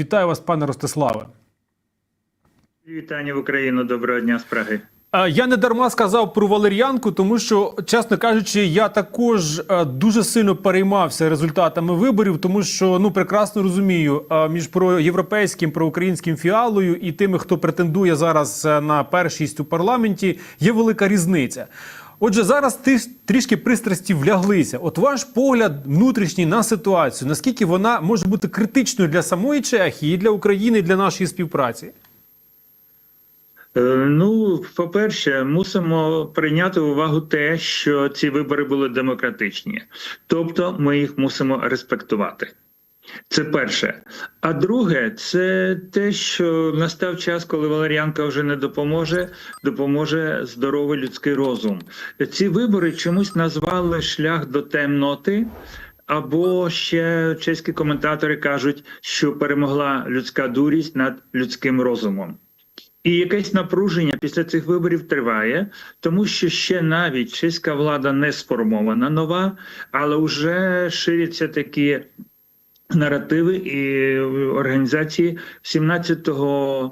Вітаю вас, пане Ростиславе. Вітання в Україну. Доброго дня з Праги. Я не дарма сказав про валер'янку, тому що, чесно кажучи, я також е, дуже сильно переймався результатами виборів, тому що ну прекрасно розумію е, між проєвропейським, проукраїнським фіалою і тими, хто претендує зараз е, на першість у парламенті, є велика різниця. Отже, зараз ти трішки пристрасті вляглися. От ваш погляд внутрішній на ситуацію, наскільки вона може бути критичною для самої Чехії, для України, і для нашої співпраці? Е, Ну, по-перше, мусимо прийняти увагу те, що ці вибори були демократичні, тобто ми їх мусимо респектувати. Це перше. А друге, це те, що настав час, коли Валеріанка вже не допоможе, допоможе здоровий людський розум. Ці вибори чомусь назвали шлях до темноти. Або ще чеські коментатори кажуть, що перемогла людська дурість над людським розумом. І якесь напруження після цих виборів триває, тому що ще навіть чеська влада не сформована нова, але вже ширяться такі наративи і організації. 17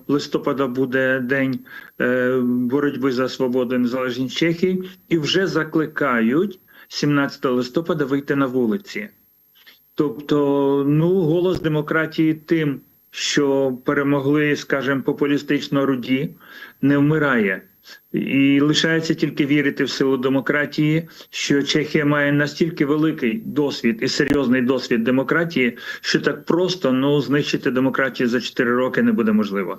листопада буде день е, боротьби за свободу і незалежність Чехії, і вже закликають 17 листопада вийти на вулиці. Тобто, ну, голос демократії тим, що перемогли, скажімо, популістично руді, не вмирає. І лишається тільки вірити в силу демократії, що Чехія має настільки великий досвід і серйозний досвід демократії, що так просто ну знищити демократію за 4 роки не буде можливо.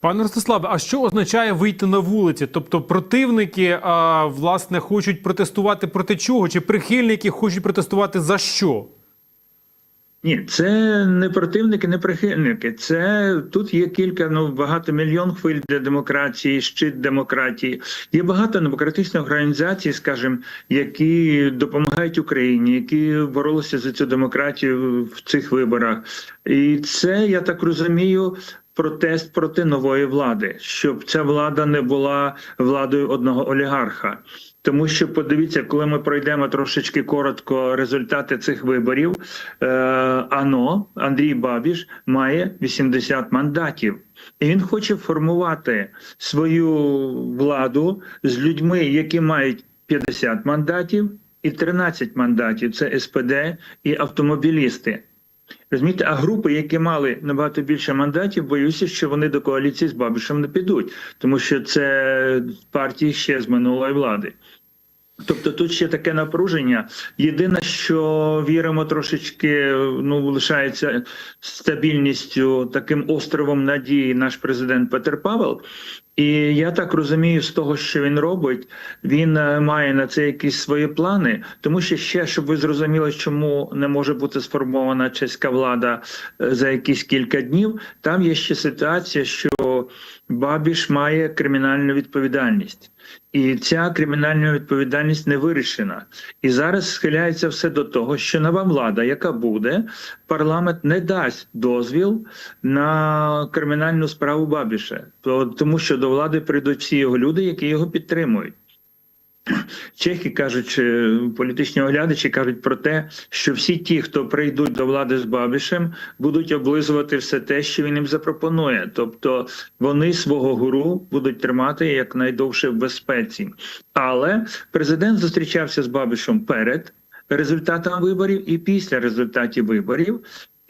Пане Ростиславе, а що означає вийти на вулиці? Тобто противники а, власне хочуть протестувати проти чого? Чи прихильники хочуть протестувати за що? Ні, це не противники, не прихильники. Це тут є кілька, ну багато мільйон хвиль для демократії, щит демократії. Є багато демократичних організацій, скажімо, які допомагають Україні, які боролися за цю демократію в цих виборах. І це я так розумію. Протест проти нової влади, щоб ця влада не була владою одного олігарха. Тому що подивіться, коли ми пройдемо трошечки коротко результати цих виборів, е, ано Андрій Бабіш має 80 мандатів, і він хоче формувати свою владу з людьми, які мають 50 мандатів і 13 мандатів. Це СПД і автомобілісти. Розумієте, а групи, які мали набагато більше мандатів, боюся, що вони до коаліції з Бабишем не підуть, тому що це партії ще з минулої влади. Тобто тут ще таке напруження. Єдине, що віримо трошечки, ну лишається стабільністю таким островом надії наш президент Петер Павел. І я так розумію, з того, що він робить, він е, має на це якісь свої плани, тому що ще щоб ви зрозуміли, чому не може бути сформована чеська влада е, за якісь кілька днів. Там є ще ситуація, що Бабіш має кримінальну відповідальність. І ця кримінальна відповідальність не вирішена. І зараз схиляється все до того, що нова влада, яка буде, парламент не дасть дозвіл на кримінальну справу Бабіша, тому що до влади прийдуть всі його люди, які його підтримують. Чехи кажуть, політичні оглядачі кажуть про те, що всі ті, хто прийдуть до влади з Бабішем, будуть облизувати все те, що він їм запропонує. Тобто вони свого гуру будуть тримати якнайдовше в безпеці. Але президент зустрічався з Бабішем перед результатами виборів і після результатів виборів.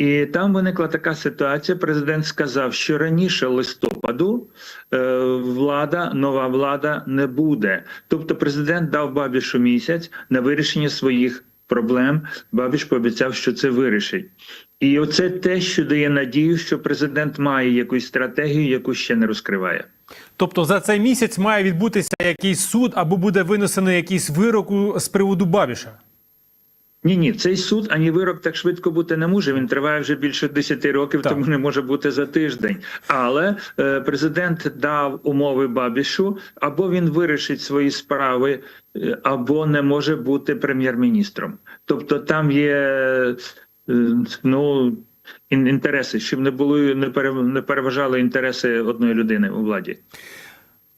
І там виникла така ситуація. Президент сказав, що раніше листопаду е, влада, нова влада не буде. Тобто, президент дав Бабішу місяць на вирішення своїх проблем. Бабіш пообіцяв, що це вирішить. І оце те, що дає надію, що президент має якусь стратегію, яку ще не розкриває. Тобто за цей місяць має відбутися якийсь суд або буде винесено якийсь вирок з приводу Бабіша. Ні, ні, цей суд ані вирок так швидко бути не може. Він триває вже більше 10 років, Так. тому не може бути за тиждень. Але е, президент дав умови Бабішу, або він вирішить свої справи, е, або не може бути прем'єр-міністром. Тобто там є е, ну інтереси, щоб не було не пере- не переважали інтереси одної людини у владі.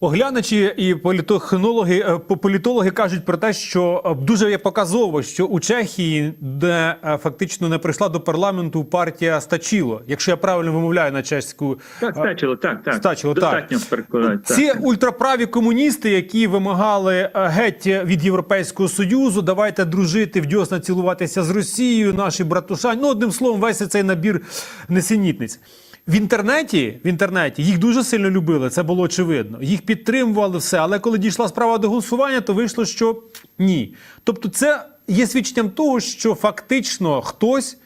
Оглядачі і політохнологи, е, по- політологи кажуть про те, що е, дуже є показово, що у Чехії, де е, фактично не прийшла до парламенту партія Стачіло, якщо я правильно вимовляю на чеську. Так, стачило, так, так. Стачило, так. Достатньо перекладати. Ці так. ультраправі комуністи, які вимагали геть від Європейського союзу, давайте дружити, вдьосна цілуватися з Росією, наші братушань. Ну, одним словом, весь цей набір несенітниць. В інтернеті, в інтернеті їх дуже сильно любили, це було очевидно. Їх підтримували все. Але коли дійшла справа до голосування, то вийшло, що ні. Тобто, це є свідченням того, що фактично хтось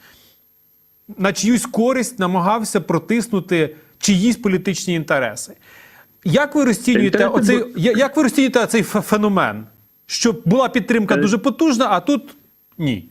на чиюсь користь намагався протиснути чиїсь політичні інтереси. Як ви розцінюєте оцей, як ви розцінюєте цей феномен? Що була підтримка Е. дуже потужна, а тут ні.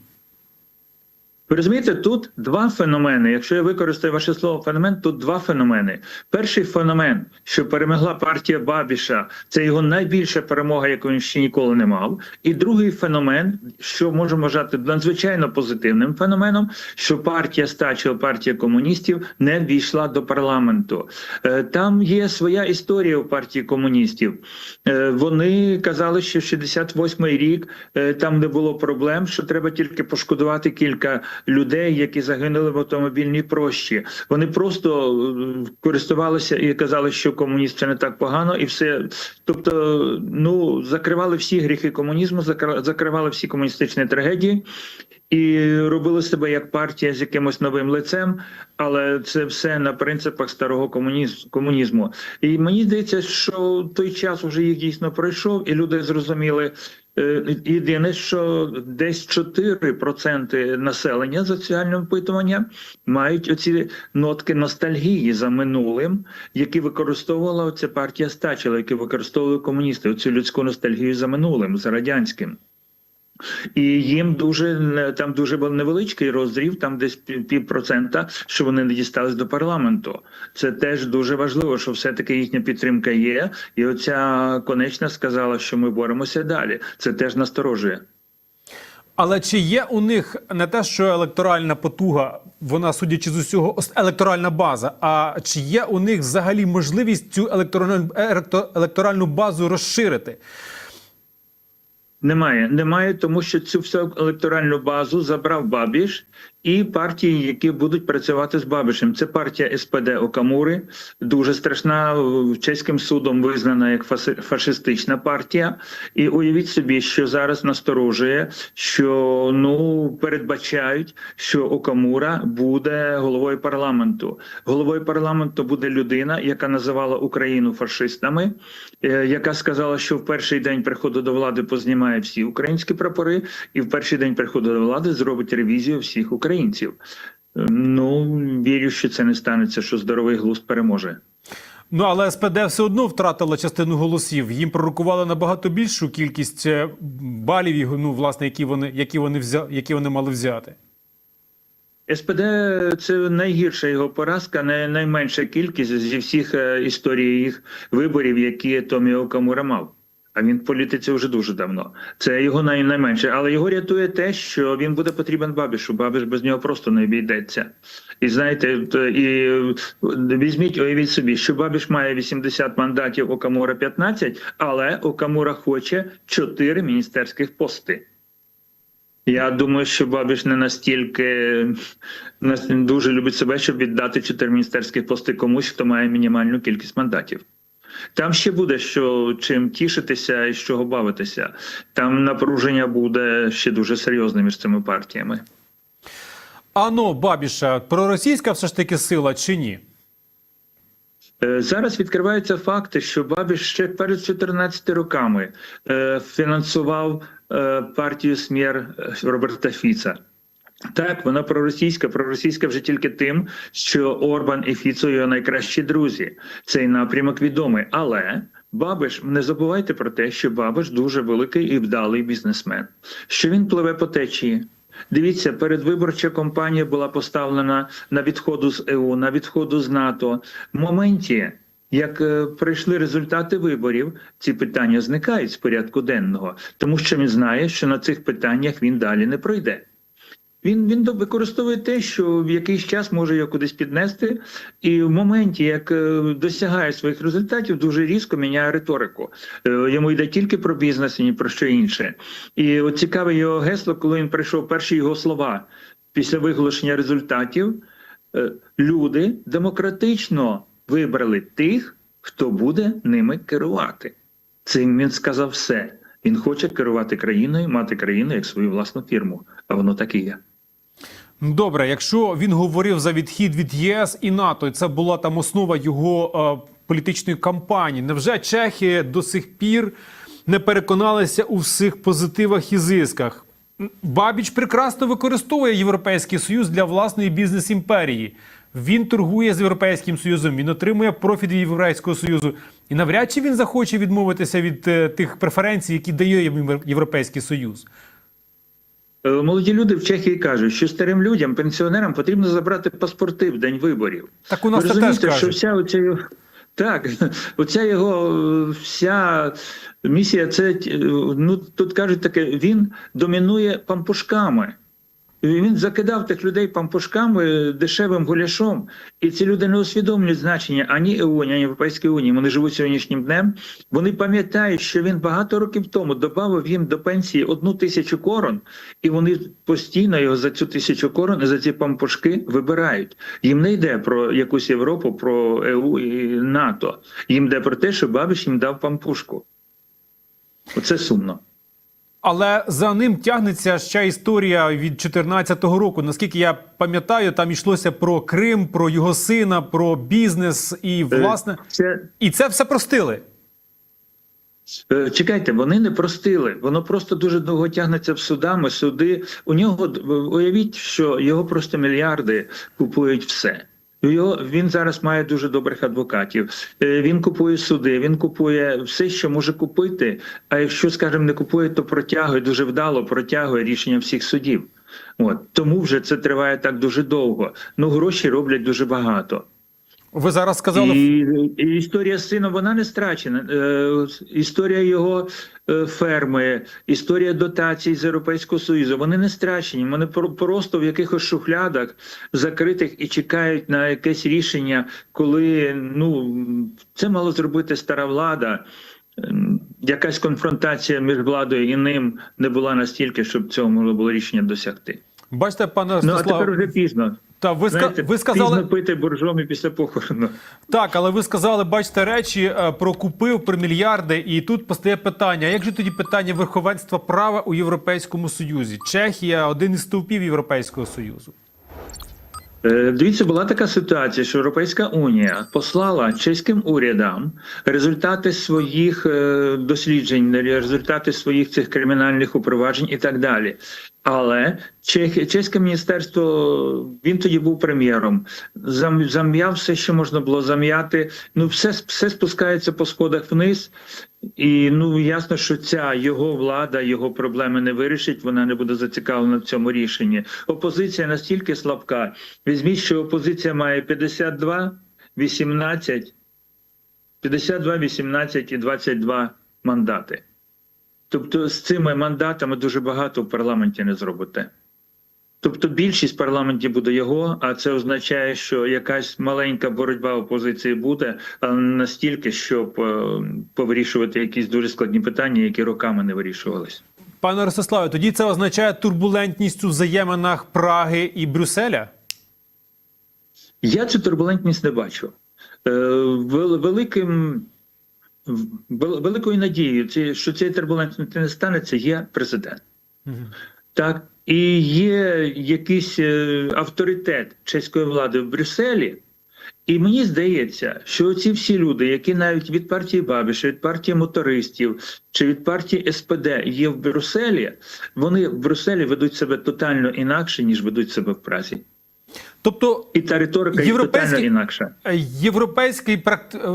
Ви розумієте, тут два феномени. Якщо я використаю ваше слово феномен, тут два феномени. Перший феномен, що перемогла партія Бабіша, це його найбільша перемога, яку він ще ніколи не мав. І другий феномен, що можемо вважати надзвичайно позитивним феноменом, що партія Стачо, партія комуністів, не війшла до парламенту. Е, Там є своя історія у партії комуністів. Е, Вони казали, що 68-й рік е, там не було проблем, що треба тільки пошкодувати кілька людей, які загинули в автомобільній прощі. Вони просто е, користувалися і казали, що комуніст це не так погано, і все. Тобто, ну закривали всі гріхи комунізму, закр- закривали всі комуністичні трагедії. І робили себе як партія з якимось новим лицем, але це все на принципах старого комуніз- комунізму. І мені здається, що той час вже їх дійсно пройшов, і люди зрозуміли. Е, Єдине, що десь 4% населення за опитування мають оці нотки ностальгії за минулим, які використовувала оця партія Стачила, які використовували комуністи, оцю людську ностальгію за минулим, за радянським. І їм дуже там дуже невеличкий розрів, там десь пів процента, що вони не дістались до парламенту. Це теж дуже важливо, що все-таки їхня підтримка є. І оця конечна сказала, що ми боремося далі. Це теж насторожує. Але чи є у них не те, що електоральна потуга, вона, судячи з усього, електоральна база, а чи є у них взагалі можливість цю електоральну, електоральну базу розширити? Немає, немає, тому що цю всю електоральну базу забрав Бабіш і партії, які будуть працювати з Бабішем. Це партія СПД Окамури, дуже страшна чеським судом визнана як фашистична партія. І уявіть собі, що зараз насторожує, що ну передбачають, що Окамура буде головою парламенту. Головою парламенту буде людина, яка називала Україну фашистами, е, яка сказала, що в перший день приходу до влади познімає всі українські прапори, і в перший день приходу до влади зробить ревізію всіх українців. Е, Ну вірю, що це не станеться, що здоровий глузд переможе. Ну але СПД все одно втратила частину голосів. Їм пророкували набагато більшу кількість е, балів, ну, власне, які вони, які вони взя, які вони мали взяти. СПД це найгірша його поразка, не найменша кількість зі всіх е, історій їх виборів, які Томі Окамура мав. А він в політиці вже дуже давно. Це його най- найменше. Але його рятує те, що він буде потрібен Бабішу. Бабіш без нього просто не обійдеться. І знаєте, і візьміть, уявіть собі, що Бабіш має 80 мандатів, Окамура 15, але Окамура хоче 4 міністерських пости. Я думаю, що Бабіш не настільки нас- дуже любить себе, щоб віддати чотири міністерські пости комусь, хто має мінімальну кількість мандатів. Там ще буде що чим тішитися і з чого бавитися. Там напруження буде ще дуже серйозне між цими партіями. Ано, Бабіша, проросійська все ж таки сила чи ні? Е, Зараз відкриваються факти, що Бабіш ще перед 14 роками е, фінансував е, партію СМЄР е, Роберта Фіца. Так, вона проросійська, проросійська вже тільки тим, що Орбан і Фіцо його найкращі друзі. Цей напрямок відомий. Але Бабиш, не забувайте про те, що Бабиш дуже великий і вдалий бізнесмен, що він пливе по течії. Дивіться, передвиборча кампанія була поставлена на відходу з ЕУ, на відходу з НАТО. В моменті, як е, прийшли результати виборів, ці питання зникають з порядку денного, тому що він знає, що на цих питаннях він далі не пройде. Він він використовує те, що в якийсь час може його кудись піднести, і в моменті, як е, досягає своїх результатів, дуже різко міняє риторику. Е, Йому йде тільки про бізнес і ні про що інше. І от цікаве його гесло, коли він прийшов, перші його слова після виголошення результатів. е, Люди демократично вибрали тих, хто буде ними керувати. Цим він сказав все. Він хоче керувати країною, мати країну як свою власну фірму. А воно так і є. Добре, якщо він говорив за відхід від ЄС і НАТО, і це була там основа його е, політичної кампанії. Невже чехи до сих пір не переконалися у всіх позитивах і зисках? Бабіч прекрасно використовує Європейський Союз для власної бізнес-імперії. Він торгує з Європейським Союзом, він отримує профіт від Європейського Союзу. І навряд чи він захоче відмовитися від е, тих преференцій, які дає йому Європейський Союз. Е, Молоді люди в Чехії кажуть, що старим людям, пенсіонерам потрібно забрати паспорти в день виборів. Так у нас Ви розумієте, теж що вся оця так, оця його е, вся місія, це е, ну тут кажуть таке: він домінує пампушками. Він закидав тих людей пампушками дешевим гуляшом, і ці люди не усвідомлюють значення ані ЕУ, ані Європейської унії. Вони живуть сьогоднішнім днем. Вони пам'ятають, що він багато років тому додав їм до пенсії одну тисячу корон, і вони постійно його за цю тисячу корон і за ці пампушки вибирають. Їм не йде про якусь Європу, про ЕУ і НАТО. Їм йде про те, що Бабиш їм дав пампушку. Оце сумно. Але за ним тягнеться ще історія від 2014 року. Наскільки я пам'ятаю, там йшлося про Крим, про його сина, про бізнес і власне, Це і це все простили. Е, Чекайте, вони не простили. Воно просто дуже довго тягнеться в судами. Суди у нього уявіть, що його просто мільярди купують все. Його він зараз має дуже добрих адвокатів. Е, Він купує суди, він купує все, що може купити. А якщо, скажімо, не купує, то протягує дуже вдало, протягує рішення всіх судів. От тому вже це триває так дуже довго. Ну гроші роблять дуже багато. Ви зараз сказали І, і історія з сином вона не страчена. Е, історія його е, ферми, історія дотацій з Європейського Союзу. Вони не страчені. Вони про- просто в якихось шухлядах закритих і чекають на якесь рішення, коли ну це мало зробити стара влада. Ем, Якась конфронтація між владою і ним не була настільки, щоб цього можна було рішення досягти. бачите, пане Ну а тепер вже пізно. Та ви, Знаєте, ви сказали пізно пити боржомі після похорону. так, але ви сказали, бачите, речі е, про купив про мільярди, і тут постає питання: як же тоді питання верховенства права у Європейському Союзі? Чехія один із стовпів Європейського Союзу. Е, Дивіться, була така ситуація, що Європейська унія послала чеським урядам результати своїх е, досліджень, результати своїх цих кримінальних упроваджень і так далі. Але Чех, чеське міністерство він тоді був прем'єром. зам- Зам'яв все, що можна було зам'яти. Ну, все, все спускається по сходах вниз. І ну ясно, що ця його влада його проблеми не вирішить. Вона не буде зацікавлена в цьому рішенні. Опозиція настільки слабка. Візьміть, що опозиція має 52, 18, 52, 18 і 22 мандати. Тобто з цими мандатами дуже багато в парламенті не зробите. Тобто більшість в парламенті буде його, а це означає, що якась маленька боротьба опозиції буде, але не настільки, щоб е, повирішувати якісь дуже складні питання, які роками не вирішувались. Пане Ростиславе, тоді це означає турбулентність у взаєминах Праги і Брюсселя? Я цю турбулентність не бачу. Е, Великим вел- великою надією, що цієї турбулентності не станеться, є президент. Так, і є якийсь е, авторитет чеської влади в Брюсселі. І мені здається, що ці всі люди, які навіть від партії Бабіша, від партії мотористів чи від партії SPD є в Брюсселі, вони в Брюсселі ведуть себе тотально інакше, ніж ведуть себе в Празі. Тобто І та риторика тотально інакша. європейський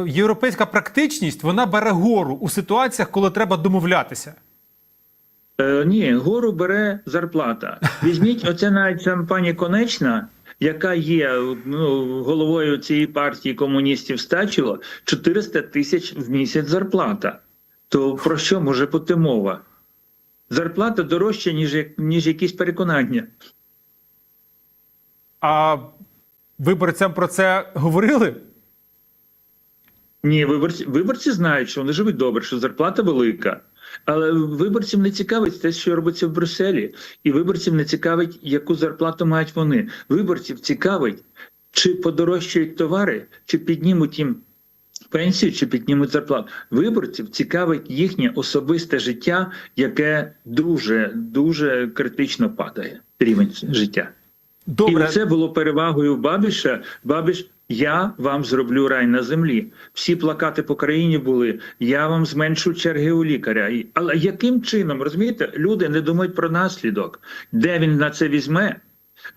європейська практичність вона бере гору у ситуаціях, коли треба домовлятися. Е, ні, гору бере зарплата. Візьміть, оце навіть сам пані Конечна, яка є ну, головою цієї партії комуністів Стачило, 400 тисяч в місяць зарплата. То про що може бути мова? Зарплата дорожча, ніж, ніж якісь переконання. А виборцям про це говорили? Ні, виборці, виборці знають, що вони живуть добре, що зарплата велика. Але виборців не цікавить те, що робиться в Брюсселі, і виборців не цікавить, яку зарплату мають вони. Виборців цікавить, чи подорожчають товари, чи піднімуть їм пенсію, чи піднімуть зарплату. Виборців цікавить їхнє особисте життя, яке дуже дуже критично падає. Рівень життя. Добре, І це було перевагою Бабіша. Бабіш, я вам зроблю рай на землі. Всі плакати по країні були. Я вам зменшу черги у лікаря. Але яким чином розумієте, люди не думають про наслідок, де він на це візьме.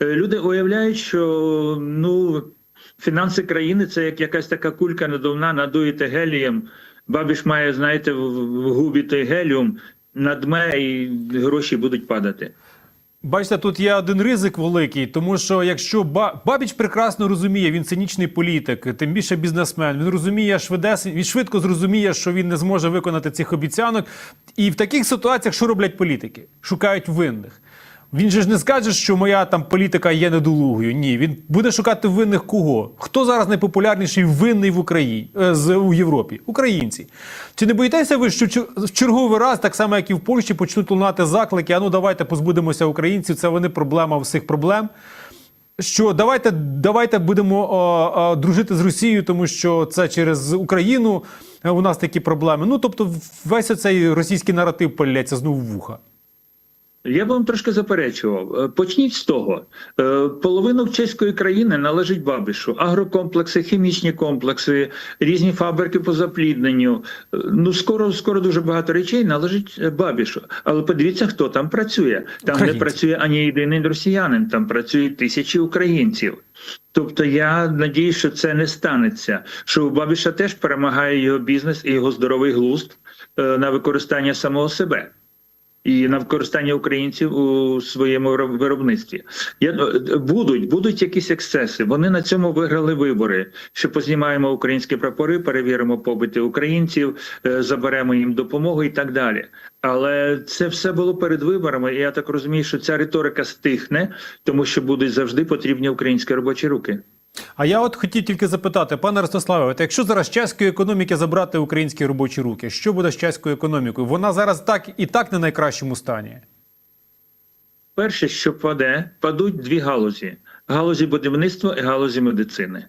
Е, Люди уявляють, що ну фінанси країни це як якась така кулька надувна, надуєте гелієм. Бабіш має, знаєте, в губі той геліум, надме і гроші будуть падати. Бачите, тут є один ризик великий, тому що якщо Бабіч прекрасно розуміє, він цинічний політик, тим більше бізнесмен. Він розуміє швидес, він швидко зрозуміє, що він не зможе виконати цих обіцянок. І в таких ситуаціях що роблять політики? Шукають винних. Він же ж не скаже, що моя там політика є недолугою. Ні, він буде шукати винних кого? Хто зараз найпопулярніший винний в Україні е, з у Європі? Українці. Чи не боїтеся ви, що в черговий раз, так само як і в Польщі, почнуть лунати заклики? А ну давайте позбудемося українців. Це вони проблема всіх проблем. Що давайте, давайте будемо о, о, дружити з Росією, тому що це через Україну е, у нас такі проблеми. Ну тобто, весь цей російський наратив полється знову в вуха. Я б вам трошки заперечував. Е, Почніть з того. Е, Половину чеської країни належить Бабішу. Агрокомплекси, хімічні комплекси, різні фабрики по заплідненню. Е, Ну, скоро, скоро дуже багато речей належить Бабішу. Але подивіться, хто там працює. Там Українці. не працює ані єдиний росіянин, там працюють тисячі українців. Тобто я надію, що це не станеться. Що у Бабіша теж перемагає його бізнес і його здоровий глузд на використання самого себе і на використання українців у своєму виробництві. Я е, будуть, будуть якісь ексцеси. Вони на цьому виграли вибори. Що познімаємо українські прапори, перевіримо побити українців, е, заберемо їм допомогу і так далі. Але це все було перед виборами. І я так розумію, що ця риторика стихне, тому що будуть завжди потрібні українські робочі руки. А я от хотів тільки запитати, пане Ростиславе, от якщо зараз чеської економіки забрати українські робочі руки, що буде з чеською економікою? Вона зараз так і так не найкращому стані. Перше, що паде, падуть дві галузі: галузі будівництва і галузі медицини.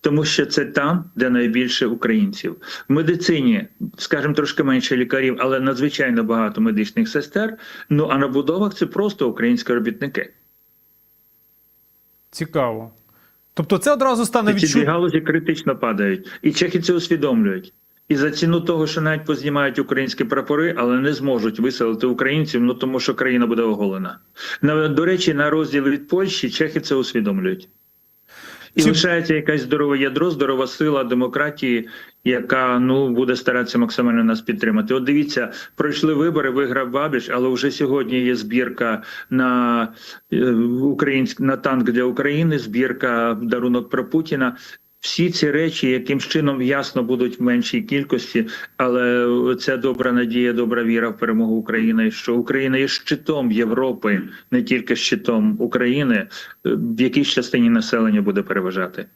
Тому що це там, де найбільше українців. В медицині, скажімо, трошки менше лікарів, але надзвичайно багато медичних сестер. Ну а на будовах це просто українські робітники. Цікаво. Тобто, це одразу стане І ці галузі критично падають. І чехи це усвідомлюють. І за ціну того, що навіть познімають українські прапори, але не зможуть виселити українців, ну тому що країна буде оголена. На до речі, на розділ від Польщі чехи це усвідомлюють. І Ці... лишається якесь здорове ядро, здорова сила демократії, яка ну буде старатися максимально нас підтримати. От дивіться, пройшли вибори, виграв Бабіш, але вже сьогодні є збірка на е, українськ на танк для України, збірка дарунок про Путіна. Всі ці речі, яким чином ясно будуть в меншій кількості, але це добра надія, добра віра в перемогу України. Що Україна є щитом Європи, не тільки щитом України, в якійсь частині населення буде переважати.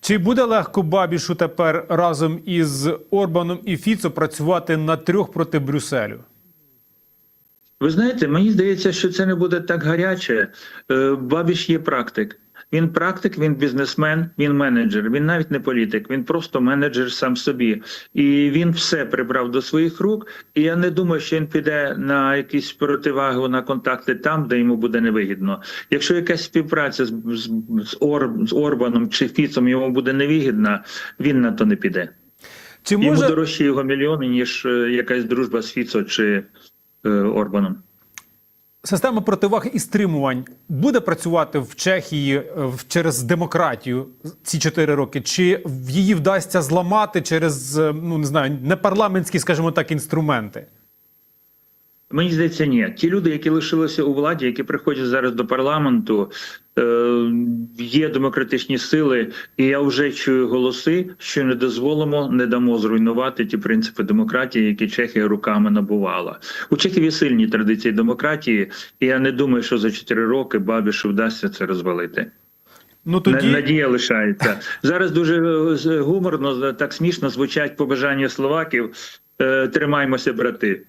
Чи буде легко Бабішу тепер разом із Орбаном і Фіцо працювати на трьох проти Брюсселю? Ви знаєте, мені здається, що це не буде так гаряче. Е, Бабіш є практик. Він практик, він бізнесмен, він менеджер. Він навіть не політик, він просто менеджер сам собі. І він все прибрав до своїх рук. І я не думаю, що він піде на якісь противагу на контакти там, де йому буде невигідно. Якщо якась співпраця з, з, з, Ор, з Орбаном чи Фіцом йому буде невигідна, він на то не піде. Чи Йому може дорожче його мільйони, ніж е, якась дружба з Фіцо чи е, Орбаном. Система противаг і стримувань буде працювати в Чехії е, через демократію ці чотири роки? Чи її вдасться зламати через е, ну не знаю, непарламентські, скажімо так, інструменти? Мені здається, ні. Ті люди, які лишилися у владі, які приходять зараз до парламенту, є демократичні сили, і я вже чую голоси, що не дозволимо, не дамо зруйнувати ті принципи демократії, які Чехія руками набувала. У Чехів є сильні традиції демократії, і я не думаю, що за 4 роки Бабішу вдасться це розвалити. Ну тоді Надія лишається. Зараз дуже е, гуморно, так смішно звучать побажання словаків. Е, Тримаймося, брати.